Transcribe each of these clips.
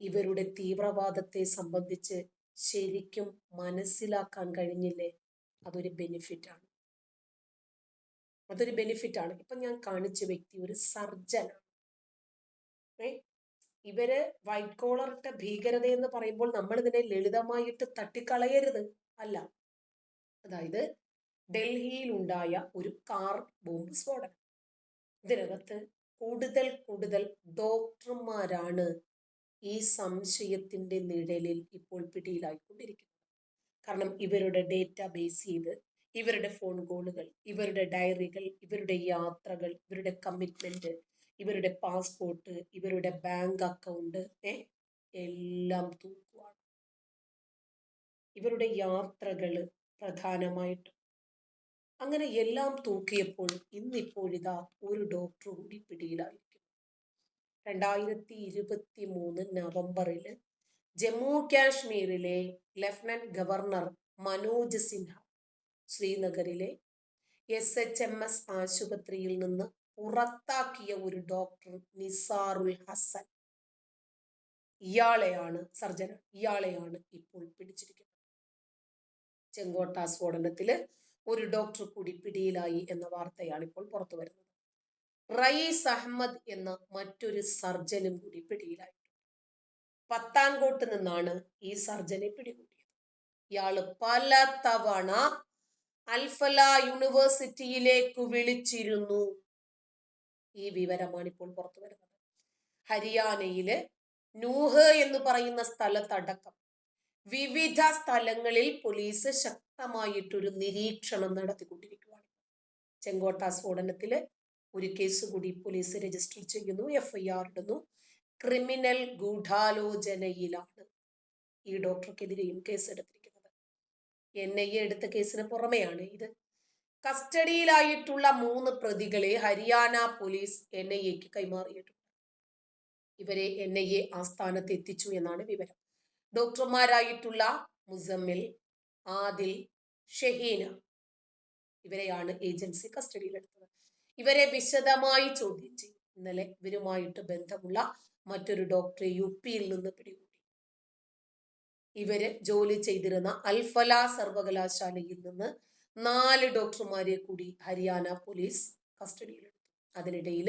ഇവരുടെ തീവ്രവാദത്തെ സംബന്ധിച്ച് ശരിക്കും മനസ്സിലാക്കാൻ കഴിഞ്ഞില്ലേ? അതൊരു ബെനിഫിറ്റാണ് അതൊരു ബെനിഫിറ്റാണ് ഇപ്പൊ ഞാൻ കാണിച്ച വ്യക്തി ഒരു സർജനാണ്. ഏ? ഇവർ വൈറ്റ് കോളറിട്ട ഭീകരത എന്ന് പറയുമ്പോൾ നമ്മൾ ഇതിനെ ലളിതമായിട്ട് തട്ടിക്കളയരുത് അല്ല. അതായത് ഡൽഹിയിൽ ഉണ്ടായ ഒരു കാർ ബോംബ് സ്ഫോടനം. ഇതിനകത്ത് കൂടുതൽ കൂടുതൽ ഡോക്ടർമാരാണ് ഈ സംശയത്തിന്റെ നിഴലിൽ ഇപ്പോൾ പിടിയിലായിക്കൊണ്ടിരിക്കുന്നത് കാരണം ഇവരുടെ ഡേറ്റ ബേസ് ചെയ്ത് ഇവരുടെ ഫോൺ കോളുകൾ ഇവരുടെ ഡയറികൾ ഇവരുടെ യാത്രകൾ ഇവരുടെ കമ്മിറ്റ്മെന്റ് ഇവരുടെ പാസ്പോർട്ട് ഇവരുടെ ബാങ്ക് അക്കൗണ്ട് എല്ലാം തൂക്കുവാണ്. ഇവരുടെ യാത്രകൾ പ്രധാനമായിട്ടും. അങ്ങനെ എല്ലാം തൂക്കിയപ്പോൾ ഇന്നിപ്പോഴിതാ ഒരു ഡോക്ടർ കൂടി പിടിയിലായിരിക്കും രണ്ടായിരത്തി ഇരുപത്തി മൂന്ന് നവംബറിൽ ജമ്മു കാശ്മീരിലെ ലഫ്റ്റനന്റ് ഗവർണർ മനോജ് സിൻഹ ശ്രീനഗറിലെ എസ് എച്ച് എം എസ് ആശുപത്രിയിൽ നിന്ന് പുറത്താക്കിയ ഒരു ഡോക്ടർ നിസാറുൽ ഹസൻ. ഇയാളെയാണ് സർജന ഇയാളെയാണ് ഇപ്പോൾ പിടിച്ചിരിക്കുന്നത്. ചെങ്കോട്ട സ്ഫോടനത്തിൽ ഒരു ഡോക്ടർ കൂടി പിടിയിലായി എന്ന വാർത്തയാണ് ഇപ്പോൾ പുറത്തു വരുന്നത് റയീസ് അഹമ്മദ് എന്ന മറ്റൊരു സർജനും കൂടി പിടിയിലായി. പത്താൻകോട്ട് നിന്നാണ് ഈ സർജനെ പിടികൂടിയത്. ഇയാൾ പല തവണ അൽഫല യൂണിവേഴ്സിറ്റിയിലേക്ക് വിളിച്ചിരുന്നു. ഈ വിവരമാണ് ഇപ്പോൾ പുറത്തു വരുന്നത്. ഹരിയാനയിൽ നൂഹ് എന്ന് പറയുന്ന സ്ഥലത്തടക്കം വിവിധ സ്ഥലങ്ങളിൽ പോലീസ് ശക്തമായിട്ടൊരു നിരീക്ഷണം നടത്തിക്കൊണ്ടിരിക്കുകയാണ് ചെങ്കോട്ട സ്ഫോടനത്തിൽ ഒരു കേസ് കൂടി പോലീസ് രജിസ്റ്റർ ചെയ്യുന്നു എഫ്ഐആർ ഇടുന്നു. ക്രിമിനൽ ഗൂഢാലോചനയിലാണ് ഈ ഡോക്ടർക്കെതിരെയും കേസ് എടുത്തിരിക്കുന്നത് എൻ ഐ എ എടുത്ത കേസിന് പുറമെയാണ് ഇത്. കസ്റ്റഡിയിലായിട്ടുള്ള മൂന്ന് പ്രതികളെ ഹരിയാന പോലീസ് എൻ ഐ എക്ക് കൈമാറിയിട്ടുണ്ട്. ഇവരെ എൻ ഐ എ ആസ്ഥാനത്ത് എത്തിച്ചു എന്നാണ് വിവരം. ഡോക്ടർമാരായിട്ടുള്ള മുസമ്മിൽ ആദിൽ ഷഹീന ഇവരെയാണ് ഏജൻസി കസ്റ്റഡിയിലെടുത്തത്. ഇവരെ വിശദമായി ചോദ്യം ചെയ്യും ഇന്നലെ ഇവരുമായിട്ട് ബന്ധമുള്ള മറ്റൊരു ഡോക്ടറെ യു പിയിൽ നിന്ന് പിടികൂടി. ഇവർ ജോലി ചെയ്തിരുന്ന അൽഫല സർവകലാശാലയിൽ നിന്ന് നാല് ഡോക്ടർമാരെ കൂടി ഹരിയാന പോലീസ് കസ്റ്റഡിയിലെടുത്തു അതിനിടയിൽ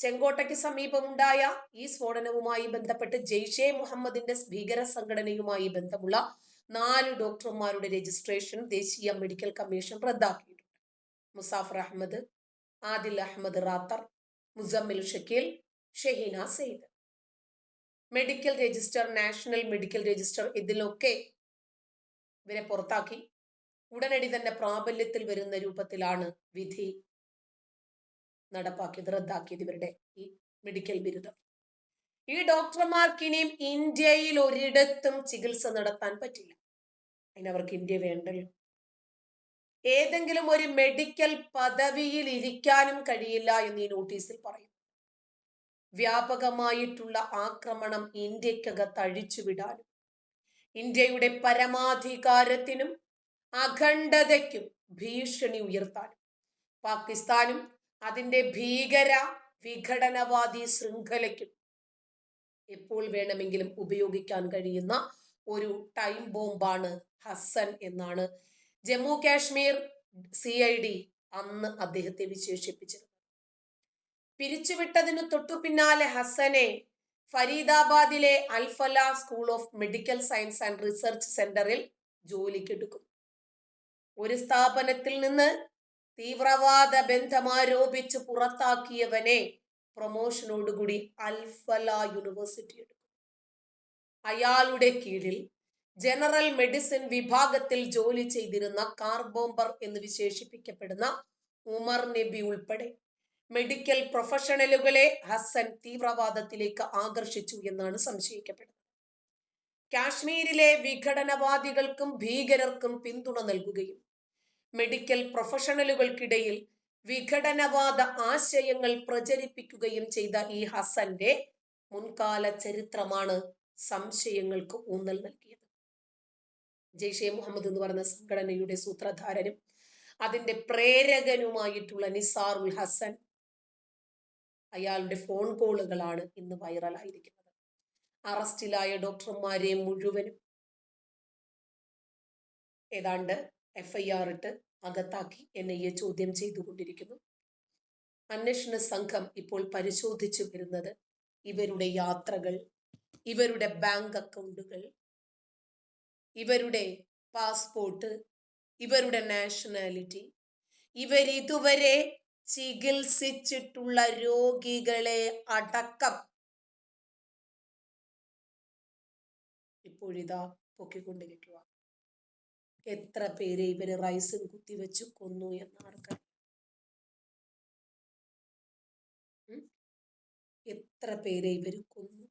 ചെങ്കോട്ടയ്ക്ക് സമീപമുണ്ടായ ഈ സ്ഫോടനവുമായി ബന്ധപ്പെട്ട് ജെയ്ഷെ മുഹമ്മദിന്റെ ഭീകര സംഘടനയുമായി ബന്ധമുള്ള നാല് ഡോക്ടർമാരുടെ രജിസ്ട്രേഷൻ ദേശീയ മെഡിക്കൽ കമ്മീഷൻ റദ്ദാക്കിയിട്ടുണ്ട്. Muzaffar Ahmed Adil Ahmed Rather Muzammil Shakeel Shaheena Saeed. Medical register national medical register ഇതിലൊക്കെ ഇവരെ പുറത്താക്കി. ഉടനടി തന്നെ പ്രാബല്യത്തിൽ വരുന്ന രൂപത്തിലാണ് വിധി നടപ്പാക്കിയത് റദ്ദാക്കിയത് ഇവരുടെ ഈ മെഡിക്കൽ ബിരുദം. ഈ ഡോക്ടർമാർക്ക് ഇനിയും ഇന്ത്യയിൽ ഒരിടത്തും ചികിത്സ നടത്താൻ പറ്റില്ല. അതിനവർക്ക് ഇന്ത്യ വേണ്ടല്ലോ. ഏതെങ്കിലും ഒരു മെഡിക്കൽ പദവിയിൽ ഇരിക്കാനും കഴിയില്ല എന്ന് ഈ നോട്ടീസിൽ പറയും വ്യാപകമായിട്ടുള്ള ആക്രമണം ഇന്ത്യക്കകത്ത് അഴിച്ചുവിടാനും ഇന്ത്യയുടെ പരമാധികാരത്തിനും അഖണ്ഡതയ്ക്കും ഭീഷണി ഉയർത്താനും പാകിസ്ഥാനും അതിന്റെ ഭീകര വിഘടനവാദി ശൃംഖലയ്ക്കും എപ്പോൾ വേണമെങ്കിലും ഉപയോഗിക്കാൻ കഴിയുന്ന ഒരു ടൈം ബോംബാണ് ഹസൻ എന്നാണ് Jammu Kashmir C I D അന്ന് അദ്ദേഹത്തെ വിശേഷിപ്പിച്ചിരുന്നു. പിരിച്ചുവിട്ടതിനു തൊട്ടു പിന്നാലെ ഹസനെ ഫരീദാബാദിലെ Alfalah school of medical science and research സെന്ററിൽ ജോലിക്കെടുക്കും ഒരു സ്ഥാപനത്തിൽ നിന്ന് തീവ്രവാദ ബന്ധമാരോപിച്ച് പുറത്താക്കിയവനെ പ്രൊമോഷനോടുകൂടി അൽഫല യൂണിവേഴ്സിറ്റി എടുക്കും അയാളുടെ കീഴിൽ ജനറൽ മെഡിസിൻ വിഭാഗത്തിൽ ജോലി ചെയ്തിരുന്ന കാർബോംബർ എന്ന് വിശേഷിപ്പിക്കപ്പെടുന്ന ഉമർ നബി ഉൾപ്പെടെ. മെഡിക്കൽ പ്രൊഫഷണലുകളെ ഹസൻ തീവ്രവാദത്തിലേക്ക് ആകർഷിച്ചു എന്നാണ് സംശയിക്കപ്പെടുന്നത്. കാശ്മീരിലെ വിഘടനവാദികൾക്കും ഭീകരർക്കും പിന്തുണ നൽകുകയും മെഡിക്കൽ പ്രൊഫഷണലുകൾക്കിടയിൽ വിഘടനവാദ ആശയങ്ങൾ പ്രചരിപ്പിക്കുകയും ചെയ്ത ഈ ഹസന്റെ മുൻകാല ചരിത്രമാണ് സംശയങ്ങൾക്ക് ഊന്നൽ നൽകിയത്. ജെയ്ഷെ മുഹമ്മദ് എന്ന് പറയുന്ന സംഘടനയുടെ സൂത്രധാരനും അതിന്റെ പ്രേരകനുമായിട്ടുള്ള നിസാറുൽ ഹസൻ അയാളുടെ ഫോൺ കോളുകളാണ് ഇന്ന് വൈറലായിരിക്കുന്നത് അറസ്റ്റിലായ ഡോക്ടർമാരെ മുഴുവനും ഏതാണ്ട് എഫ് ഐ ആർ ഇട്ട് അകത്താക്കി എൻ ഐ എ ചോദ്യം ചെയ്തുകൊണ്ടിരിക്കുന്നു. അന്വേഷണ സംഘം ഇപ്പോൾ പരിശോധിച്ചു വരുന്നത് ഇവരുടെ യാത്രകൾ ഇവരുടെ ബാങ്ക് അക്കൗണ്ടുകൾ ഇവരുടെ പാസ്പോർട്ട് ഇവരുടെ നാഷണാലിറ്റി ഇവരിതുവരെ ചികിത്സിച്ചിട്ടുള്ള രോഗികളെ അടക്കം. ഇപ്പോഴിതാ പൊക്കിക്കൊണ്ടിരിക്കുക എത്ര പേരെ ഇവർ റൈസിൽ കുത്തിവെച്ച് കൊന്നു എന്ന് ആർക്കറിയാം എത്ര പേരെ ഇവർ കൊന്നു?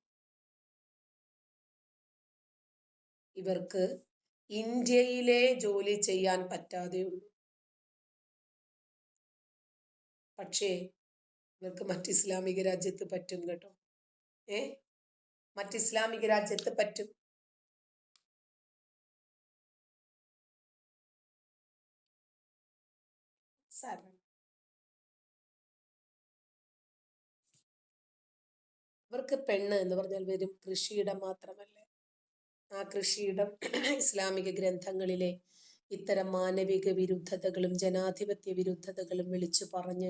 ഇവർക്ക് ഇന്ത്യയിലെ ജോലി ചെയ്യാൻ പറ്റാതെ ഉള്ളൂ. പക്ഷേ ഇവർക്ക് മറ്റ് ഇസ്ലാമിക രാജ്യത്ത് പറ്റും കേട്ടോ. ഏ? മറ്റ് ഇസ്ലാമിക രാജ്യത്ത് പറ്റും. ഇവർക്ക് പെണ്ണ് എന്ന് പറഞ്ഞാൽ വെറും കൃഷിയിടം മാത്രമല്ലേ. ആ കൃഷിയിടം ഇസ്ലാമിക ഗ്രന്ഥങ്ങളിലെ ഇത്തരം മാനവിക വിരുദ്ധതകളും ജനാധിപത്യ വിരുദ്ധതകളും വിളിച്ചു പറഞ്ഞ്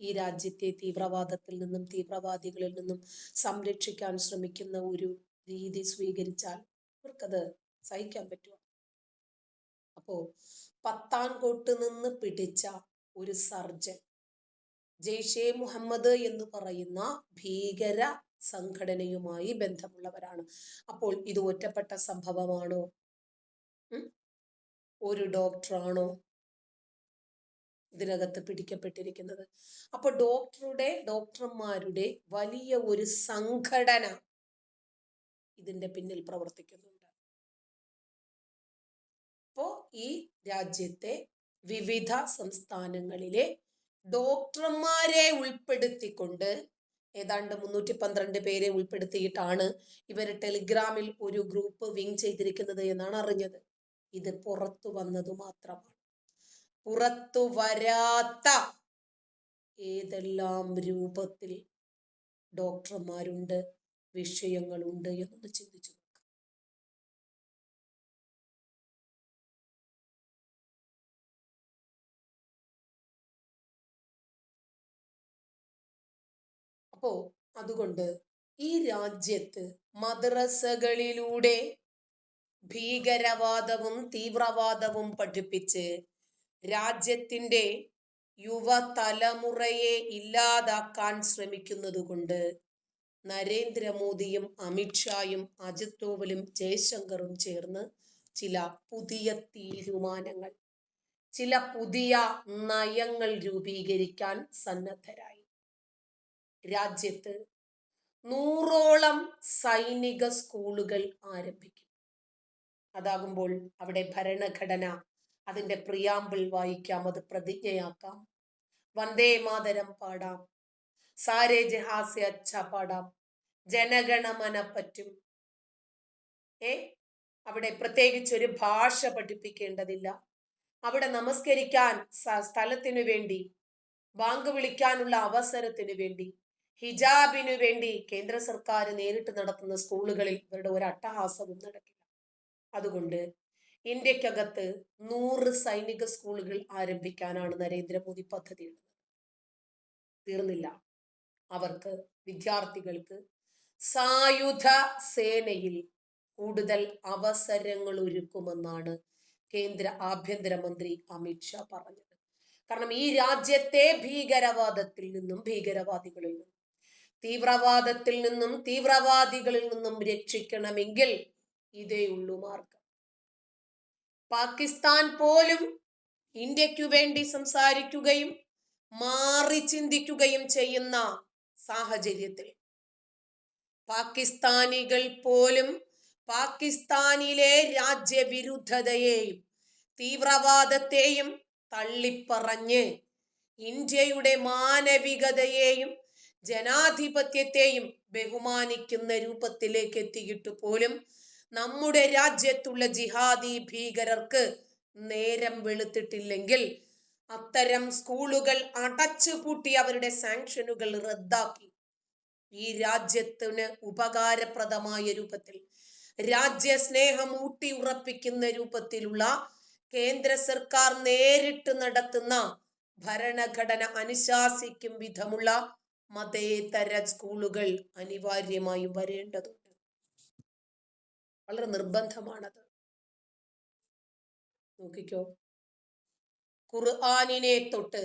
ഈ രാജ്യത്തെ തീവ്രവാദത്തിൽ നിന്നും തീവ്രവാദികളിൽ നിന്നും സംരക്ഷിക്കാൻ ശ്രമിക്കുന്ന ഒരു രീതി സ്വീകരിച്ചാൽ അവർക്കത് സഹിക്കാൻ പറ്റുമോ? അപ്പോ പത്താൻകോട്ട് നിന്ന് പിടിച്ച ഒരു സർജൻ ജെയ്ഷെ മുഹമ്മദ് എന്ന് പറയുന്ന ഭീകര സംഘടനയുമായി ബന്ധമുള്ളവരാണ്. അപ്പോൾ ഇത് ഒറ്റപ്പെട്ട സംഭവമാണോ? ഒരു ഡോക്ടറാണോ? ഇതിനകത്ത് പിടിക്കപ്പെട്ടിരിക്കുന്നത്. അപ്പോൾ ഡോക്ടറുടെ ഡോക്ടർമാരുടെ വലിയ ഒരു സംഘടന ഇതിന്റെ പിന്നിൽ പ്രവർത്തിക്കുന്നുണ്ട്. അപ്പോ ഈ രാജ്യത്തെ വിവിധ സംസ്ഥാനങ്ങളിലെ ഡോക്ടർമാരെ ഉൾപ്പെടുത്തിക്കൊണ്ട് ഏതാണ്ട് മുന്നൂറ്റി പന്ത്രണ്ട് പേരെ ഉൾപ്പെടുത്തിയിട്ടാണ് ഇവർ ടെലിഗ്രാമിൽ ഒരു ഗ്രൂപ്പ് വിങ് ചെയ്തിരിക്കുന്നത് എന്നാണ് അറിഞ്ഞത്. ഇത് പുറത്തു വന്നതു മാത്രമാണ്. പുറത്തു വരാത്ത ഏതെല്ലാം രൂപത്തിൽ ഡോക്ടർമാരുണ്ട് വിഷയങ്ങളുണ്ട് എന്നൊന്ന് ചിന്തിച്ചു അപ്പോ അതുകൊണ്ട് ഈ രാജ്യത്ത് മദ്രസകളിലൂടെ ഭീകരവാദവും തീവ്രവാദവും പഠിപ്പിച്ച് രാജ്യത്തിന്റെ യുവതലമുറയെ ഇല്ലാതാക്കാൻ ശ്രമിക്കുന്നത് കൊണ്ട് നരേന്ദ്രമോദിയും അമിത്ഷായും അജിത് ഡോവലും ജയശങ്കറും ചേർന്ന് ചില പുതിയ തീരുമാനങ്ങൾ ചില പുതിയ നയങ്ങൾ രൂപീകരിക്കാൻ സന്നദ്ധരായി. രാജ്യത്ത് നൂറോളം സൈനിക സ്കൂളുകൾ ആരംഭിക്കും. അതാകുമ്പോൾ അവിടെ ഭരണഘടന അതിന്റെ പ്രിയാമ്പിൾ വായിക്കാം അത് പ്രതിജ്ഞയാക്കാം. വന്ദേ മാതരം പാടാം. സാരേ ജഹാസെ അച്ഛ പാടാം. ജനഗണമന പറ്റും. ഏ? അവിടെ പ്രത്യേകിച്ച് ഒരു ഭാഷ പഠിപ്പിക്കേണ്ടതില്ല. അവിടെ നമസ്കരിക്കാൻ സ്ഥലത്തിനു വേണ്ടി ബാങ്ക് വിളിക്കാനുള്ള അവസരത്തിനു വേണ്ടി ഹിജാബിനു വേണ്ടി കേന്ദ്ര സർക്കാർ നേരിട്ട് നടത്തുന്ന സ്കൂളുകളിൽ ഇവരുടെ ഒരു അട്ടഹാസവും നടക്കില്ല. അതുകൊണ്ട് ഇന്ത്യക്കകത്ത് നൂറ് സൈനിക സ്കൂളുകൾ ആരംഭിക്കാനാണ് നരേന്ദ്രമോദി പദ്ധതിയിടുന്നത് തീർന്നില്ല. അവർക്ക് വിദ്യാർത്ഥികൾക്ക് സായുധ സേനയിൽ കൂടുതൽ അവസരങ്ങൾ ഒരുക്കുമെന്നാണ് കേന്ദ്ര ആഭ്യന്തരമന്ത്രി അമിത്ഷാ പറഞ്ഞത്. കാരണം ഈ രാജ്യത്തെ ഭീകരവാദത്തിൽ നിന്നും ഭീകരവാദികളിൽ നിന്നും തീവ്രവാദത്തിൽ നിന്നും തീവ്രവാദികളിൽ നിന്നും രക്ഷിക്കണമെങ്കിൽ ഇതേ ഉള്ളൂ മാർഗം. പാകിസ്ഥാൻ പോലും ഇന്ത്യക്കു വേണ്ടി സംസാരിക്കുകയും മാറി ചിന്തിക്കുകയും ചെയ്യുന്ന സാഹചര്യത്തിൽ പാകിസ്ഥാനികൾ പോലും പാകിസ്ഥാനിലെ രാജ്യവിരുദ്ധതയെയും തീവ്രവാദത്തെയും തള്ളിപ്പറഞ്ഞ് ഇന്ത്യയുടെ മാനവികതയെയും ജനാധിപത്യത്തെയും ബഹുമാനിക്കുന്ന രൂപത്തിലേക്ക് എത്തിയിട്ട് പോലും നമ്മുടെ രാജ്യത്തുള്ള ജിഹാദി ഭീകരർക്ക് നേരം വെളുത്തിട്ടില്ലെങ്കിൽ അത്തരം സ്കൂളുകൾ അടച്ചുപൂട്ടി അവരുടെ സാങ്ഷനുകൾ റദ്ദാക്കി. ഈ രാജ്യത്തിന് ഉപകാരപ്രദമായ രൂപത്തിൽ രാജ്യസ്നേഹം ഊട്ടി ഉറപ്പിക്കുന്ന രൂപത്തിലുള്ള കേന്ദ്ര സർക്കാർ നേരിട്ട് നടത്തുന്ന ഭരണഘടന അനുശാസിക്കും വിധമുള്ള മതേതര സ്കൂളുകൾ അനിവാര്യമായും വരേണ്ടതുണ്ട്. വളരെ നിർബന്ധമാണത്. നോക്കിക്കോ. ഖുർആാനിനെ തൊട്ട്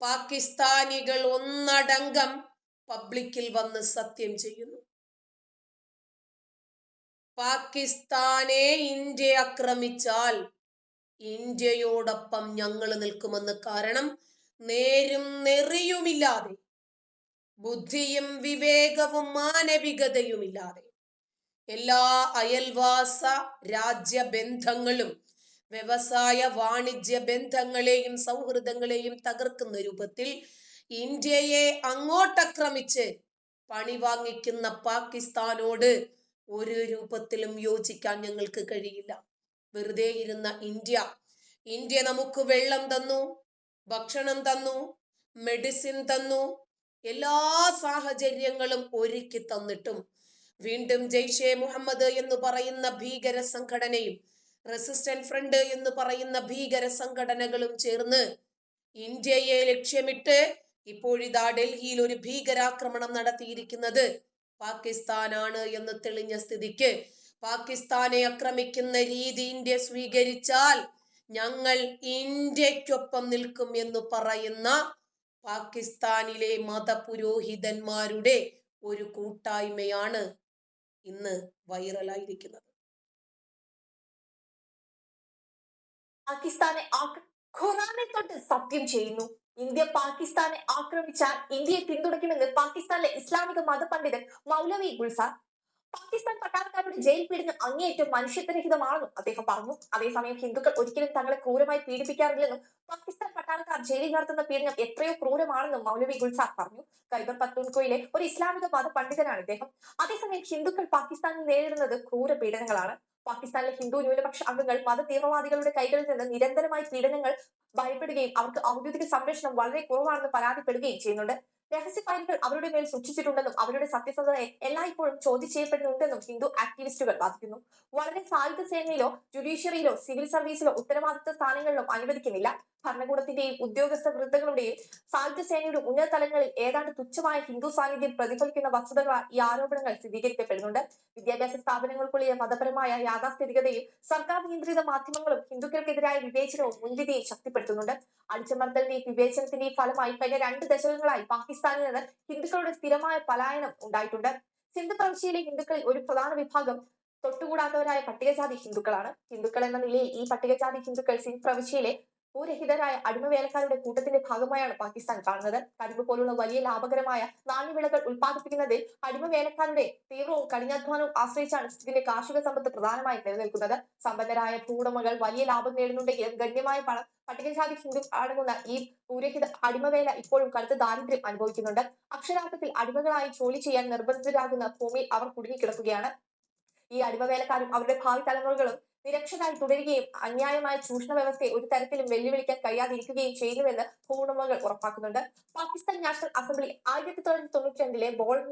പാകിസ്ഥാനികൾ ഒന്നടങ്കം പബ്ലിക്കിൽ വന്ന് സത്യം ചെയ്യുന്നു. പാകിസ്ഥാനെ ഇന്ത്യ ആക്രമിച്ചാൽ ഇന്ത്യയോടൊപ്പം ഞങ്ങൾ നിൽക്കുമെന്ന് കാരണം നേരും നെറിയുമില്ലാതെ ബുദ്ധിയും വിവേകവും മാനവികതയുമില്ലാതെ. എല്ലാ അയൽവാസ രാജ്യ ബന്ധങ്ങളും വ്യവസായ വാണിജ്യ ബന്ധങ്ങളെയും സൗഹൃദങ്ങളെയും തകർക്കുന്ന രൂപത്തിൽ ഇന്ത്യയെ അങ്ങോട്ടക്രമിച്ച് പണി വാങ്ങിക്കുന്ന പാകിസ്ഥാനോട് ഒരു രൂപത്തിലും യോജിക്കാൻ ഞങ്ങൾക്ക് കഴിയില്ല. വെറുതെ ഇരുന്ന ഇന്ത്യ. ഇന്ത്യ നമുക്ക് വെള്ളം തന്നു ഭക്ഷണം തന്നു മെഡിസിൻ തന്നു എല്ലാ സാഹചര്യങ്ങളും ഒരുക്കി തന്നിട്ടും വീണ്ടും ജയ്ഷെ മുഹമ്മദ് എന്ന് പറയുന്ന ഭീകര സംഘടനയും റെസിസ്റ്റന്റ് ഫ്രണ്ട് എന്ന് പറയുന്ന ഭീകര സംഘടനകളും ചേർന്ന് ഇന്ത്യയെ ലക്ഷ്യമിട്ട് ഇപ്പോഴിതാ ഡൽഹിയിൽ ഒരു ഭീകരാക്രമണം നടത്തിയിരിക്കുന്നത് പാകിസ്ഥാനാണ് എന്ന് തെളിഞ്ഞ സ്ഥിതിക്ക് പാകിസ്ഥാനെ ആക്രമിക്കുന്ന രീതി ഇന്ത്യ സ്വീകരിച്ചാൽ ഞങ്ങൾ ഇന്ത്യക്കൊപ്പം നിൽക്കും എന്ന് പറയുന്ന പാകിസ്ഥാനിലെ മതപുരോഹിതന്മാരുടെ ഒരു കൂട്ടായ്മയാണ് ഇന്ന് വൈറലായിരിക്കുന്നത്. പാകിസ്ഥാനെ ഖുറാനെ തൊട്ട് സത്യം ചെയ്യുന്നു. ഇന്ത്യ പാകിസ്ഥാനെ ആക്രമിച്ചാൽ ഇന്ത്യയെ പിന്തുണയ്ക്കുമെന്ന് പാകിസ്ഥാനിലെ ഇസ്ലാമിക മതപണ്ഡിതൻ മൗലവി ഗുൽസാർ പാകിസ്ഥാൻ പട്ടാളക്കാരുടെ ജയിൽ പീഡനം അങ്ങേയറ്റം മനുഷ്യത്വരഹിതമാണെന്നും അദ്ദേഹം പറഞ്ഞു. അതേസമയം ഹിന്ദുക്കൾ ഒരിക്കലും തങ്ങളെ ക്രൂരമായി പീഡിപ്പിക്കാറില്ലെന്നും പാകിസ്ഥാൻ പട്ടാളക്കാർ ജയിലിൽ നടത്തുന്ന പീഡനം എത്രയോ ക്രൂരമാണെന്നും മൗലവി ഗുൽസാർ പറഞ്ഞു. കൈബർ പത്തൂൺകോയിലെ ഒരു ഇസ്ലാമിക മത പണ്ഡിതനാണ് ഇദ്ദേഹം. അതേസമയം ഹിന്ദുക്കൾ പാകിസ്ഥാനിൽ നേരിടുന്നത് ക്രൂര പീഡനങ്ങളാണ്. പാകിസ്ഥാനിലെ ഹിന്ദു ന്യൂനപക്ഷ അംഗങ്ങൾ മത തീവ്രവാദികളുടെ കൈകളിൽ നിന്ന് നിരന്തരമായി പീഡനങ്ങൾ ഭയപ്പെടുകയും അവർക്ക് ഔദ്യോഗിക സംരക്ഷണം വളരെ കുറവാണെന്ന് പരാതിപ്പെടുകയും ചെയ്യുന്നുണ്ട്. രഹസ്യ ഫയലുകൾ അവരുടെ മേൽ സൂക്ഷിച്ചിട്ടുണ്ടെന്നും അവരുടെ സത്യസന്ധതയെ എല്ലായ്പ്പോഴും ചോദ്യം ചെയ്യപ്പെടുന്നുണ്ടെന്നും ഹിന്ദു ആക്ടിവിസ്റ്റുകൾ വാദിക്കുന്നു. വളരെ സായുധ സേനയിലോ ജുഡീഷ്യറിയിലോ സിവിൽ സർവീസിലോ ഉത്തരവാദിത്ത സ്ഥാനങ്ങളിലോ അനുവദിക്കുന്നില്ല. ഭരണകൂടത്തിന്റെയും ഉദ്യോഗസ്ഥ വൃത്തങ്ങളുടെയും സായുധ സേനയുടെ ഉന്നത തലങ്ങളിൽ ഏതാണ്ട് തുച്ഛമായ ഹിന്ദു സാന്നിധ്യം പ്രതിഫലിക്കുന്ന വസ്തുതകളാൽ ഈ ആരോപണങ്ങൾ സ്ഥിരീകരിക്കപ്പെടുന്നുണ്ട്. വിദ്യാഭ്യാസ സ്ഥാപനങ്ങൾക്കുള്ളിലെ മതപരമായ യാഥാസ്ഥിതികതയും സർക്കാർ നിയന്ത്രിത മാധ്യമങ്ങളും ഹിന്ദുക്കൾക്കെതിരായ വിവേചനവും മുൻവിധിയും ശക്തിപ്പെടുത്തുന്നുണ്ട്. അടിച്ചമർത്തലിന്റെയും വിവേചനത്തിന്റെയും ഫലമായി കഴിഞ്ഞ രണ്ട് ദശകങ്ങളായി പാകിസ്ഥാനിൽ നിന്ന് ഹിന്ദുക്കളുടെ സ്ഥിരമായ പലായനം ഉണ്ടായിട്ടുണ്ട്. സിന്ധു പ്രവിശ്യയിലെ ഹിന്ദുക്കളിൽ ഒരു പ്രധാന വിഭാഗം തൊട്ടുകൂടാത്തവരായ പട്ടികജാതി ഹിന്ദുക്കളാണ്. ഹിന്ദുക്കൾ എന്ന നിലയിൽ ഈ പട്ടികജാതി ഹിന്ദുക്കൾ സിന്ധ് പ്രവിശ്യയിലെ ഭൂരഹിതരായ അടിമവേലക്കാരുടെ കൂട്ടത്തിന്റെ ഭാഗമായാണ് പാകിസ്ഥാൻ കാണുന്നത്. കരിമ്പ് പോലുള്ള വലിയ ലാഭകരമായ നാണ്യവിളകൾ ഉൽപ്പാദിപ്പിക്കുന്നതിൽ അടിമവേലക്കാരുടെ തീവ്രവും കഠിനാധ്വാനവും ആശ്രയിച്ചാണ് ഇതിന്റെ കാർഷിക സമ്പത്ത് പ്രധാനമായും നിലനിൽക്കുന്നത്. സമ്പന്നരായ ഭൂവുടമകൾ വലിയ ലാഭം നേടുന്നുണ്ടെങ്കിലും ഗണ്യമായ പണം പട്ടികജാതി ഹിന്ദു അടങ്ങുന്ന ഈ ഭൂരഹിത അടിമവേല ഇപ്പോഴും കടുത്ത ദാരിദ്ര്യം അനുഭവിക്കുന്നുണ്ട്. അക്ഷരാർത്ഥത്തിൽ അടിമകളായി ജോലി ചെയ്യാൻ നിർബന്ധിതരാകുന്ന ഭൂമിയിൽ അവർ കുടുങ്ങിക്കിടക്കുകയാണ്. ഈ അടിമവേലക്കാരും അവരുടെ ഭാവി തലമുറകളും നിരക്ഷരായി തുടരുകയും അന്യായമായ ചൂഷണ വ്യവസ്ഥയെ ഒരു തരത്തിലും വെല്ലുവിളിക്കാൻ കഴിയാതിരിക്കുകയും ചെയ്യുന്നുവെന്ന് ഭൂവുടമകൾ ഉറപ്പാക്കുന്നുണ്ട്. പാകിസ്ഥാൻ നാഷണൽ അസംബ്ലി ആയിരത്തി തൊള്ളായിരത്തി തൊണ്ണൂറ്റി രണ്ടിലെ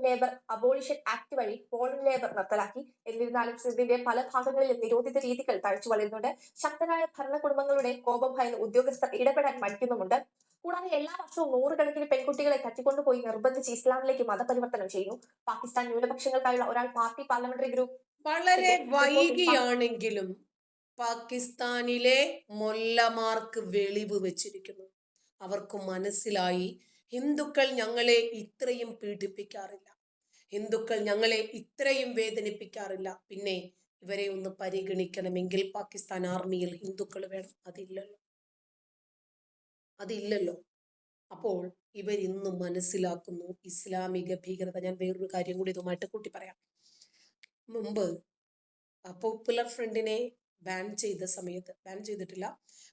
ലേബർ അബോളിഷൻ ആക്ട് വഴി ബോൾഡ് ലേബർ നിർത്തലാക്കി. എന്നിരുന്നാലും സിന്ധിന്റെ പല ഭാഗങ്ങളിലും നിരോധിത രീതികൾ തഴച്ചു വളരുന്നുണ്ട്. ശക്തരായ ഭരണകുടുംബങ്ങളുടെ കോപം ഭയന്ന് ഉദ്യോഗസ്ഥർ ഇടപെടാൻ മടിക്കുന്നുമുണ്ട്. കൂടാതെ എല്ലാ വർഷവും നൂറുകണക്കിന് പെൺകുട്ടികളെ തട്ടിക്കൊണ്ടുപോയി നിർബന്ധിച്ച് ഇസ്ലാമിലേക്ക് മതപരിവർത്തനം ചെയ്യുന്നു. പാകിസ്ഥാൻ ന്യൂനപക്ഷങ്ങൾക്കായുള്ള ഒരാൾ പാർട്ടി പാർലമെന്ററി ഗ്രൂപ്പ് വളരെ വൈകിയാണെങ്കിലും പാകിസ്ഥാനിലെ മൊല്ലമാർക്ക് വെളിവ് വെച്ചിരിക്കുന്നു. അവർക്ക് മനസ്സിലായി ഹിന്ദുക്കൾ ഞങ്ങളെ ഇത്രയും പീഡിപ്പിക്കാറില്ല. ഹിന്ദുക്കൾ ഞങ്ങളെ ഇത്രയും വേദനിപ്പിക്കാറില്ല. പിന്നെ ഇവരെ ഒന്ന് പരിഗണിക്കണമെങ്കിൽ പാകിസ്ഥാൻ ആർമിയിൽ ഹിന്ദുക്കൾ വേണം. അതില്ലല്ലോ. അതില്ലല്ലോ. അപ്പോൾ ഇവരിന്നും മനസ്സിലാക്കുന്നു ഇസ്ലാമിക ഭീകരത. ഞാൻ വേറൊരു കാര്യം കൂടി ഇതുമായിട്ട് കൂട്ടി പറയാം മുമ്പ് പോപ്പുലർ ഫ്രണ്ടിനെ ബാൻ ചെയ്ത സമയത്ത് ബാൻ ചെയ്തിട്ടില്ല.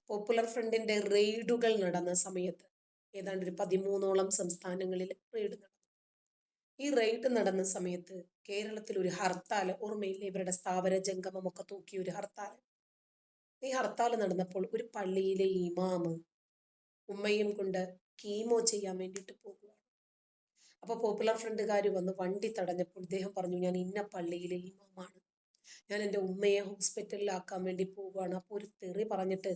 പോപ്പുലർ ഫ്രണ്ടിന്റെ റെയ്ഡുകൾ നടന്ന സമയത്ത് ഏതാണ്ട് ഒരു പതിമൂന്നോളം സംസ്ഥാനങ്ങളിൽ റെയ്ഡ് നടന്നു. ഈ റെയ്ഡ് നടന്ന സമയത്ത് കേരളത്തിൽ ഒരു ഹർത്താൽ ഓർമ്മയില്ല? ഇവരുടെ സ്ഥാപന ജംഗമമൊക്കെ തൂക്കിയ ഒരു ഹർത്താൽ. ഈ ഹർത്താൽ നടന്നപ്പോൾ ഒരു പള്ളിയിലെ ഇമാമ് ഉമ്മയും കൊണ്ട് കീമോ ചെയ്യാൻ വേണ്ടിയിട്ട് പോകുകയാണ് അപ്പോൾ പോപ്പുലർ ഫ്രണ്ടുകാർ വന്ന് വണ്ടി തടഞ്ഞപ്പോൾ ഇദ്ദേഹം പറഞ്ഞു ഞാൻ ഇന്ന പള്ളിയിലെ ഇമാമാണ്. ഞാൻ എന്റെ ഉമ്മയെ ഹോസ്പിറ്റലിലാക്കാൻ വേണ്ടി പോവുകയാണ്. അപ്പോൾ ഒരു തെറി പറഞ്ഞിട്ട്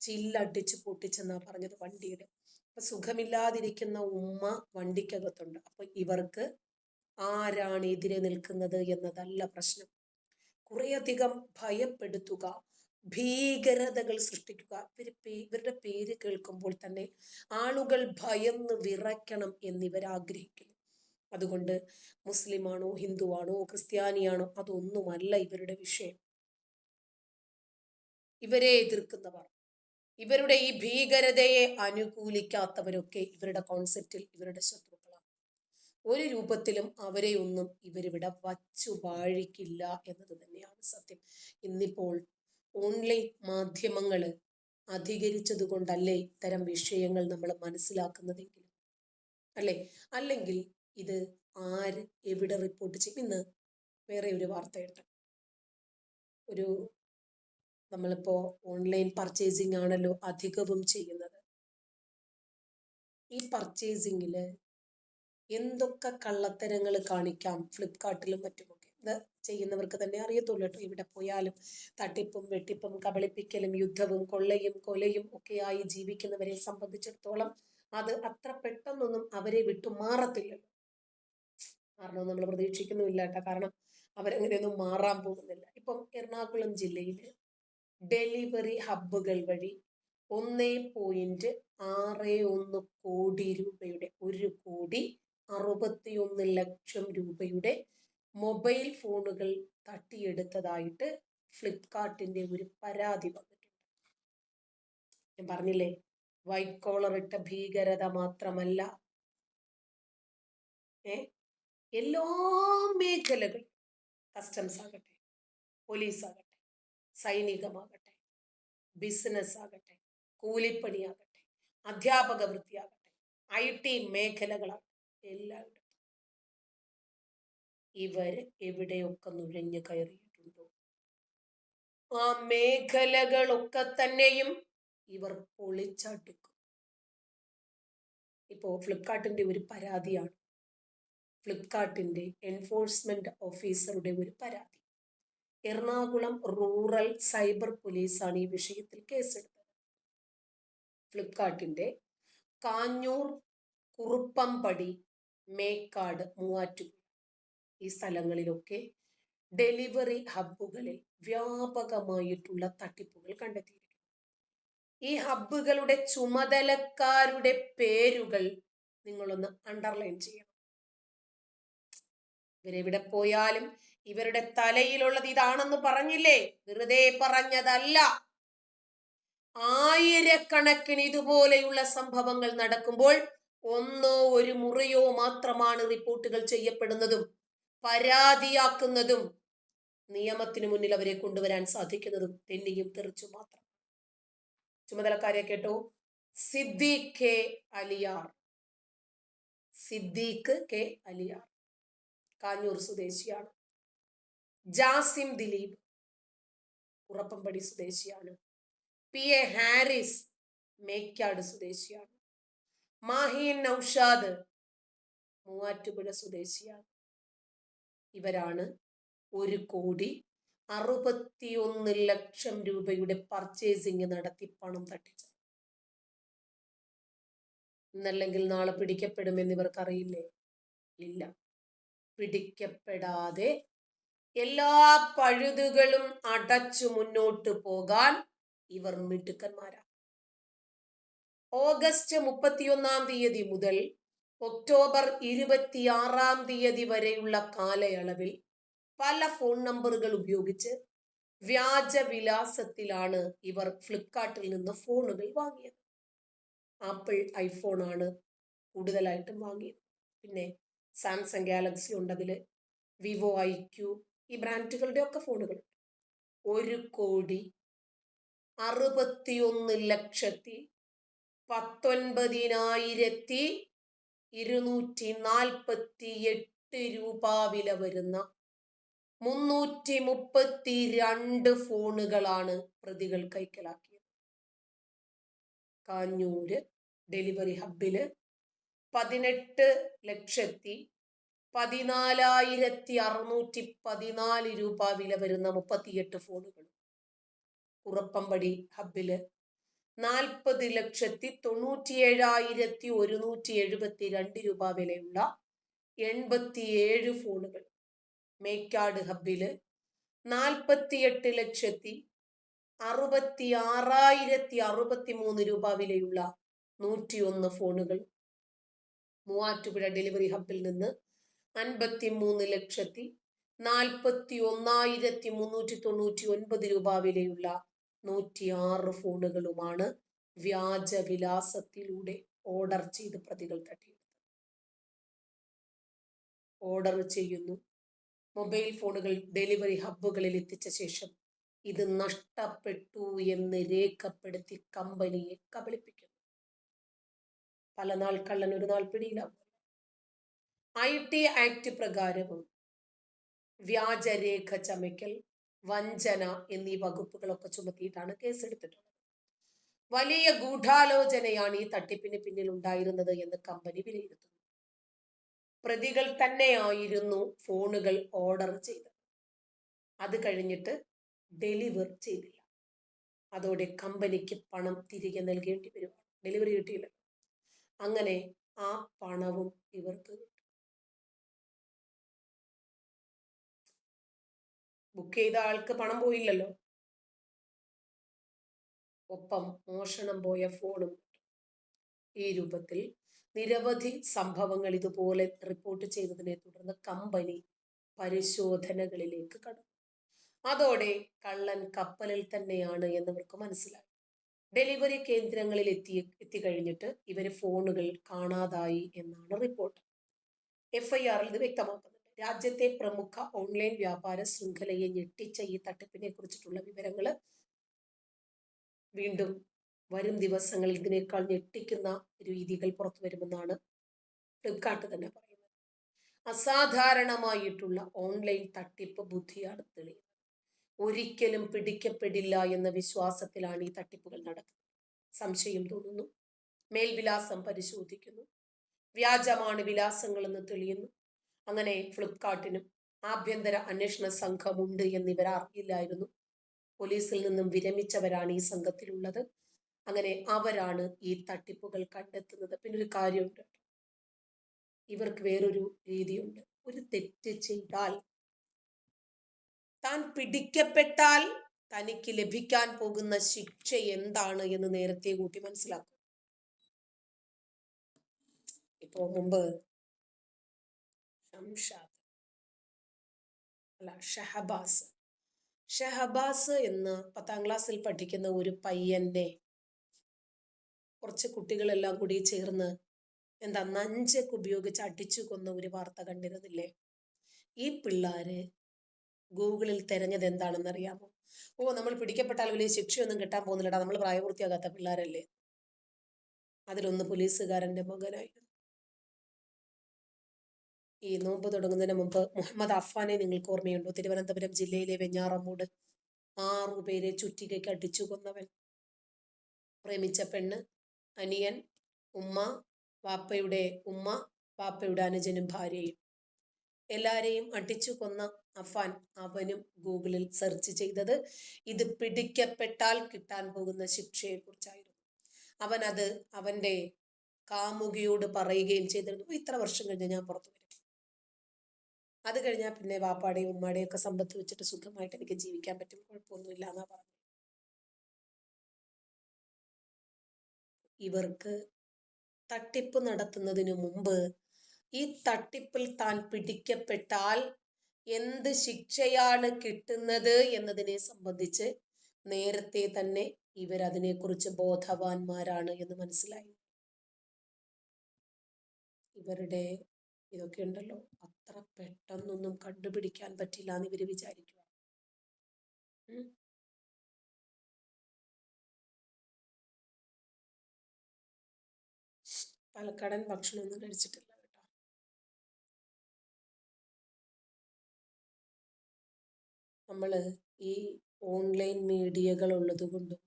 ചില്ലടിച്ച് പൊട്ടിച്ചെന്നാ പറഞ്ഞത് വണ്ടിയുടെ. അപ്പം സുഖമില്ലാതിരിക്കുന്ന ഉമ്മ വണ്ടിക്കകത്തുണ്ട്. അപ്പോൾ ഇവർക്ക് ആരാണ് എതിരെ നിൽക്കുന്നത് എന്നതല്ല പ്രശ്നം. കുറേയധികം ഭയപ്പെടുത്തുക. ഭീകരതകൾ സൃഷ്ടിക്കുക. ഇവർ ഇവരുടെ പേര് കേൾക്കുമ്പോൾ തന്നെ ആളുകൾ ഭയന്ന് വിറയ്ക്കണം എന്നിവർ ആഗ്രഹിക്കുന്നു അതുകൊണ്ട് മുസ്ലിമാണോ ഹിന്ദുവാണോ ക്രിസ്ത്യാനിയാണോ അതൊന്നുമല്ല ഇവരുടെ വിഷയം. ഇവരെ എതിർക്കുന്നവർ. ഇവരുടെ ഈ ഭീകരതയെ അനുകൂലിക്കാത്തവരൊക്കെ ഇവരുടെ കോൺസെപ്റ്റിൽ ഇവരുടെ ശത്രുക്കളാണ്. ഒരു രൂപത്തിലും അവരെ ഒന്നും ഇവരിവിടെ വച്ചു വാഴിക്കില്ല എന്നത് തന്നെയാണ് സത്യം. ഇന്നിപ്പോൾ ഓൺലൈൻ മാധ്യമങ്ങൾ അധികരിച്ചത് കൊണ്ടല്ലേ ഇത്തരം വിഷയങ്ങൾ നമ്മൾ മനസ്സിലാക്കുന്നതെങ്കിലും? അല്ലേ? അല്ലെങ്കിൽ ഇത് ആര് എവിടെ റിപ്പോർട്ട് ചെയ്യും? ഇന്ന് വേറെ ഒരു വാർത്തയുണ്ട്. ഒരു നമ്മളിപ്പോൾ ഓൺലൈൻ പർച്ചേസിംഗ് ആണല്ലോ അധികവും ചെയ്യുന്നത്. ഈ പർച്ചേസിങ്ങിൽ എന്തൊക്കെ കള്ളത്തരങ്ങൾ കാണിക്കാം? ഫ്ലിപ്കാർട്ടിലും മറ്റുമൊക്കെ. ഇത് ചെയ്യുന്നവർക്ക് തന്നെ അറിയത്തുള്ളൂ കേട്ടോ. ഇവിടെ പോയാലും തട്ടിപ്പും വെട്ടിപ്പും കബളിപ്പിക്കലും യുദ്ധവും കൊള്ളയും കൊലയും ഒക്കെയായി ജീവിക്കുന്നവരെ സംബന്ധിച്ചിടത്തോളം അത് അത്ര പെട്ടെന്നൊന്നും അവരെ വിട്ടു മാറത്തില്ലല്ലോ. കാരണം നമ്മൾ പ്രതീക്ഷിക്കുന്നുമില്ല കേട്ടോ. കാരണം അവരങ്ങനെയൊന്നും മാറാൻ പോകുന്നില്ല. ഇപ്പം എറണാകുളം ജില്ലയിൽ ഡെലിവറി ഹബ്ബുകൾ വഴി ഒന്നേ പോയിന്റ് ആറ് ഒന്ന് കോടി രൂപയുടെ ഒരു കോടി അറുപത്തിയൊന്ന് ലക്ഷം രൂപയുടെ മൊബൈൽ ഫോണുകൾ തട്ടിയെടുത്തതായിട്ട് ഫ്ലിപ്കാർട്ടിന്റെ ഒരു പരാതി വന്നിട്ടുണ്ട്. ഞാൻ പറഞ്ഞില്ലേ വൈറ്റ് കോളർ ഇട്ട ഭീകരത മാത്രമല്ല. ഏ? എല്ലാ മേഖലകളും കസ്റ്റംസ് ആകട്ടെ പോലീസ് ആകട്ടെ സൈനികമാകട്ടെ ബിസിനസ് ആകട്ടെ കൂലിപ്പണിയാകട്ടെ അധ്യാപക വൃത്തിയാകട്ടെ ഐ ടി മേഖലകളാകട്ടെ എല്ലായിടത്തും ഇവർ എവിടെയൊക്കെ നുഴഞ്ഞു കയറിയിട്ടുണ്ടോ? ആ മേഖലകളൊക്കെ തന്നെയും ഇവർ പൊളിച്ചടുക്കും. ഇപ്പോ ഫ്ലിപ്കാർട്ടിന്റെ ഒരു പരാതിയാണ്. ഫ്ലിപ്കാർട്ടിന്റെ എൻഫോഴ്സ്മെന്റ് ഓഫീസറുടെ ഒരു പരാതി. എറണാകുളം റൂറൽ സൈബർ പോലീസാണ് ഈ വിഷയത്തിൽ കേസെടുത്തത്. ഫ്ലിപ്കാർട്ടിന്റെ കാഞ്ഞൂർ കുറുപ്പംപടി മേക്കാട് മൂവാറ്റുപുഴ. ഈ സ്ഥലങ്ങളിലൊക്കെ ഡെലിവറി ഹബ്ബുകളിൽ വ്യാപകമായിട്ടുള്ള തട്ടിപ്പുകൾ കണ്ടെത്തിയിരിക്കുന്നു. ഈ ഹബ്ബുകളുടെ ചുമതലക്കാരുടെ പേരുകൾ നിങ്ങളൊന്ന് അണ്ടർലൈൻ ചെയ്യണം. ഇവരെവിടെ പോയാലും ഇവരുടെ തലയിലുള്ളത് ഇതാണെന്ന് പറഞ്ഞില്ലേ? വെറുതെ പറഞ്ഞതല്ല. ആയിരക്കണക്കിന് ഇതുപോലെയുള്ള സംഭവങ്ങൾ നടക്കുമ്പോൾ ഒന്നോ ഒരു മുറിയോ മാത്രമാണ് റിപ്പോർട്ടുകൾ ചെയ്യപ്പെടുന്നതും. പരാതിയാക്കുന്നതും നിയമത്തിന് മുന്നിൽ അവരെ കൊണ്ടുവരാൻ സാധിക്കുന്നതും തെന്നിയും തെറിച്ചു മാത്രം. ചുമതലക്കാരെ കേട്ടോ. സിദ്ദീഖ് കെ അലിയാർ. സിദ്ദീഖ് കെ അലിയാർ. കാഞ്ഞൂർ സ്വദേശിയാണ്. ജാസിം ദിലീപ് ഉറപ്പമ്പടി സ്വദേശിയാണ്. പി എ ഹാരിസ് മേക്കാട് സ്വദേശിയാണ്. മാഹിൻ നൌഷാദ് മൂവാറ്റുപുഴ സ്വദേശിയാണ്. ഇവരാണ് ഒരു കോടി അറുപത്തിയൊന്ന് ലക്ഷം രൂപയുടെ പർച്ചേസിങ് നടത്തി പണം തട്ടിച്ചത്. ഇന്നല്ലെങ്കിൽ നാളെ പിടിക്കപ്പെടുമെന്ന് ഇവർക്കറിയില്ലേ ഇല്ല. പിടിക്കപ്പെടാതെ എല്ലാ പഴുതുകളും അടച്ചു മുന്നോട്ട് പോകാൻ ഇവർ മിടുക്കന്മാരാണ് ഓഗസ്റ്റ് മുപ്പത്തിയൊന്നാം തീയതി മുതൽ ഒക്ടോബർ ഇരുപത്തിയാറാം തീയതി വരെയുള്ള കാലയളവിൽ പല ഫോൺ നമ്പറുകൾ ഉപയോഗിച്ച് വ്യാജ വിലാസത്തിലാണ് ഇവർ ഫ്ലിപ്കാർട്ടിൽ നിന്ന് ഫോണുകൾ വാങ്ങിയത്. ആപ്പിൾ ഐഫോൺ ആണ് കൂടുതലായിട്ടും വാങ്ങിയത്. പിന്നെ സാംസങ് ഗാലക്സി ഉണ്ട് അതിൽ വിവോ ഐ ക്യൂ ഈ ബ്രാൻഡുകളുടെ ഒക്കെ ഫോണുകൾ. ഒരു കോടി അറുപത്തിയൊന്ന് ലക്ഷത്തി പത്തൊൻപതിനായിരത്തി ഇരുന്നൂറ്റി നാൽപ്പത്തി എട്ട് രൂപ വില വരുന്ന മുന്നൂറ്റി മുപ്പത്തി രണ്ട് ഫോണുകളാണ് പ്രതികൾ കൈക്കലാക്കിയത്. കാഞ്ഞൂര് ഡെലിവറി ഹബിൽ പതിനെട്ട് ലക്ഷത്തി പതിനാലായിരത്തി അറുന്നൂറ്റി പതിനാല് രൂപ വില വരുന്ന മുപ്പത്തിയെട്ട് ഫോണുകൾ ഉറപ്പമ്പടി ഹബിൽ നാൽപ്പത് ലക്ഷത്തി തൊണ്ണൂറ്റിയേഴായിരത്തി ഒരുന്നൂറ്റി എഴുപത്തി രണ്ട് രൂപ വിലയുള്ള എൺപത്തിയേഴ് ഫോണുകൾ. മേക്കാട് ഹബിൽ നാൽപ്പത്തിയെട്ട് ലക്ഷത്തി അറുപത്തി ആറായിരത്തി അറുപത്തി മൂന്ന് രൂപ വിലയുള്ള നൂറ്റിയൊന്ന് ഫോണുകൾ. മൂവാറ്റുപുഴ ഡെലിവറി ഹബ്ബിൽ നിന്ന് അൻപത്തി മൂന്ന് ലക്ഷത്തി നാൽപ്പത്തി ഒന്നായിരത്തി മുന്നൂറ്റി തൊണ്ണൂറ്റി ഒൻപത് രൂപ വിലയുള്ള നൂറ്റിയാറ് ഫോണുകളുമാണ് വ്യാജ വിലാസത്തിലൂടെ ഓർഡർ ചെയ്ത് പ്രതികൾ തട്ടിയെടുത്തത്. ഓർഡർ ചെയ്യുന്നു. മൊബൈൽ ഫോണുകൾ ഡെലിവറി ഹബ്ബുകളിൽ എത്തിച്ച ശേഷം ഇത് നഷ്ടപ്പെട്ടു എന്ന് രേഖപ്പെടുത്തി കമ്പനിയെ കബളിപ്പിക്കുന്നു. പല നാൾ കള്ളൻ ഒരു നാൾ പിടിയിലാവും. ഐ ടി ആക്ട് പ്രകാരവും വ്യാജരേഖ ചമയ്ക്കൽ വഞ്ചന എന്നീ വകുപ്പുകളൊക്കെ ചുമത്തിയിട്ടാണ് കേസെടുത്തിട്ടുള്ളത്. വലിയ ഗൂഢാലോചനയാണ് ഈ തട്ടിപ്പിന് പിന്നിൽ ഉണ്ടായിരുന്നത് എന്ന് കമ്പനി വിലയിരുത്തുന്നു. പ്രതികൾ തന്നെയായിരുന്നു ഫോണുകൾ ഓർഡർ ചെയ്തത്. അത് കഴിഞ്ഞിട്ട് ഡെലിവർ ചെയ്തില്ല. അതോടെ കമ്പനിക്ക് പണം തിരികെ നൽകേണ്ടി വരും ഡെലിവറി കിട്ടിയില്ല അങ്ങനെ ആ പണവും ഇവർക്ക് ബുക്ക് ചെയ്ത ആൾക്ക് പണം പോയില്ലല്ലോ. ഒപ്പം മോഷണം പോയ ഫോണും ഈ രൂപത്തിൽ നിരവധി സംഭവങ്ങൾ ഇതുപോലെ റിപ്പോർട്ട് ചെയ്തതിനെ തുടർന്ന് കമ്പനി പരിശോധനകളിലേക്ക് കടന്നു. അതോടെ കള്ളൻ കപ്പലിൽ തന്നെയാണ് എന്നവർക്ക് മനസ്സിലായി. ഡെലിവറി കേന്ദ്രങ്ങളിൽ എത്തി എത്തിക്കഴിഞ്ഞിട്ട് ഇവർ ഫോണുകൾ കാണാതായി എന്നാണ് റിപ്പോർട്ട് എഫ് ഐ ആറിൽ ഇത് വ്യക്തമാക്കുന്നുണ്ട് രാജ്യത്തെ പ്രമുഖ ഓൺലൈൻ വ്യാപാര ശൃംഖലയെ ഞെട്ടിച്ച ഈ തട്ടിപ്പിനെ കുറിച്ചിട്ടുള്ള വിവരങ്ങൾ വീണ്ടും വരും ദിവസങ്ങളിൽ ഇതിനേക്കാൾ ഞെട്ടിക്കുന്ന രീതികൾ പുറത്തു വരുമെന്നാണ് ഫ്ലിപ്കാർട്ട് തന്നെ പറയുന്നത്. അസാധാരണമായിട്ടുള്ള ഓൺലൈൻ തട്ടിപ്പ് ബുദ്ധിയാണ് തെളിയുന്നത്. ഒരിക്കലും പിടിക്കപ്പെടില്ല എന്ന വിശ്വാസത്തിലാണ് ഈ തട്ടിപ്പുകൾ നടക്കുന്നത്. സംശയം തോന്നുന്നു. മേൽവിലാസം പരിശോധിക്കുന്നു. വ്യാജമാണ് വിലാസങ്ങളെന്ന് തെളിയുന്നു. അങ്ങനെ ഫ്ലിപ്കാർട്ടിനും ആഭ്യന്തര അന്വേഷണ സംഘമുണ്ട് എന്നിവർ അറിയില്ലായിരുന്നു. പോലീസിൽ നിന്നും വിരമിച്ചവരാണ് ഈ സംഘത്തിലുള്ളത്. അങ്ങനെ അവരാണ് ഈ തട്ടിപ്പുകൾ കണ്ടെത്തുന്നത്. പിന്നെ ഒരു കാര്യമുണ്ട്. ഇവർക്ക് വേറൊരു രീതിയുണ്ട്. ഒരു തെറ്റ് ചെയ്താൽ താൻ പിടിക്കപ്പെട്ടാൽ തനിക്ക് ലഭിക്കാൻ പോകുന്ന ശിക്ഷ എന്താണ് എന്ന് നേരത്തെ കൂട്ടി മനസ്സിലാക്കും. ഇപ്പോ മുമ്പ് ഷംഷാദ് അല്ല ഷഹബാസ്. ഷഹബാസ് എന്ന് പത്താം ക്ലാസ്സിൽ പഠിക്കുന്ന ഒരു പയ്യന്റെ കുറച്ച് കുട്ടികളെല്ലാം കൂടി ചേർന്ന് എന്താ നഞ്ചൊക്കെ ഉപയോഗിച്ച് അടിച്ചു കൊന്ന ഒരു വാർത്ത കണ്ടിരുന്നില്ലേ? ഈ പിള്ളേര് ഗൂഗിളിൽ തിരഞ്ഞത് എന്താണെന്ന് അറിയാമോ ഓ നമ്മൾ പിടിക്കപ്പെട്ടാൽ വലിയ ശിക്ഷയൊന്നും കിട്ടാൻ പോകുന്നില്ലടാ. നമ്മൾ പ്രായപൂർത്തിയാകാത്ത പിള്ളേരല്ലേ? അതിലൊന്ന് പോലീസുകാരന്റെ മകനായിരുന്നു. ഈ നോമ്പ് തുടങ്ങുന്നതിന് മുമ്പ് മുഹമ്മദ് അഫാനെ നിങ്ങൾക്ക് ഓർമ്മയുണ്ടോ? തിരുവനന്തപുരം ജില്ലയിലെ വെഞ്ഞാറമൂട് ആറുപേരെ ചുറ്റികയ്ക്ക് അടിച്ചു കൊന്നവൻ. പ്രേമിച്ച പെണ്ണ് അനിയൻ ഉമ്മ വാപ്പയുടെ ഉമ്മ വാപ്പയുടെ അനുജനും ഭാര്യയും. എല്ലാരെയും അടിച്ചു കൊന്ന അഫാൻ അവനും ഗൂഗിളിൽ സെർച്ച് ചെയ്തത് ഇത് പിടിക്കപ്പെട്ടാൽ കിട്ടാൻ പോകുന്ന ശിക്ഷയെക്കുറിച്ചായിരുന്നു. അവൻ അത് അവന്റെ കാമുകിയോട് പറയുകയും ചെയ്തിരുന്നു. ഇത്ര വർഷം കഴിഞ്ഞ് ഞാൻ പുറത്തു അത് കഴിഞ്ഞാൽ പിന്നെ വാപ്പാടെയും ഉമ്മാടെയും ഒക്കെ സമ്പത്ത് വെച്ചിട്ട് സുഖമായിട്ട് എനിക്ക് ജീവിക്കാൻ പറ്റും. കുഴപ്പമൊന്നുമില്ല എന്നാ പറഞ്ഞു ഇവർക്ക് തട്ടിപ്പ് നടത്തുന്നതിനു മുമ്പ് ഈ തട്ടിപ്പിൽ താൻ പിടിക്കപ്പെട്ടാൽ എന്ത് ശിക്ഷയാണ് കിട്ടുന്നത് എന്നതിനെ സംബന്ധിച്ച് നേരത്തെ തന്നെ ഇവരതിനെക്കുറിച്ച് ബോധവാന്മാരാണ് എന്ന് മനസ്സിലായി. ഇവരുടെ ഇതൊക്കെ ഉണ്ടല്ലോ. അത്ര പെട്ടെന്നൊന്നും കണ്ടുപിടിക്കാൻ പറ്റില്ല എന്ന് ഇവർ വിചാരിക്കുക പാലക്കാടൻ ഭക്ഷണമൊന്നും കഴിച്ചിട്ടില്ല കേട്ടോ. നമ്മൾ ഈ ഓൺലൈൻ മീഡിയകൾ ഉള്ളത് കൊണ്ടും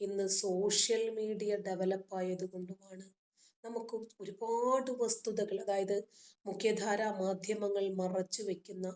ഇന്ന് സോഷ്യൽ മീഡിയ ഡെവലപ്പ് ആയത് കൊണ്ടുമാണ് നമുക്ക് ഒരുപാട് വസ്തുതകൾ അതായത് മുഖ്യധാരാ മാധ്യമങ്ങൾ മറച്ചു വെക്കുന്ന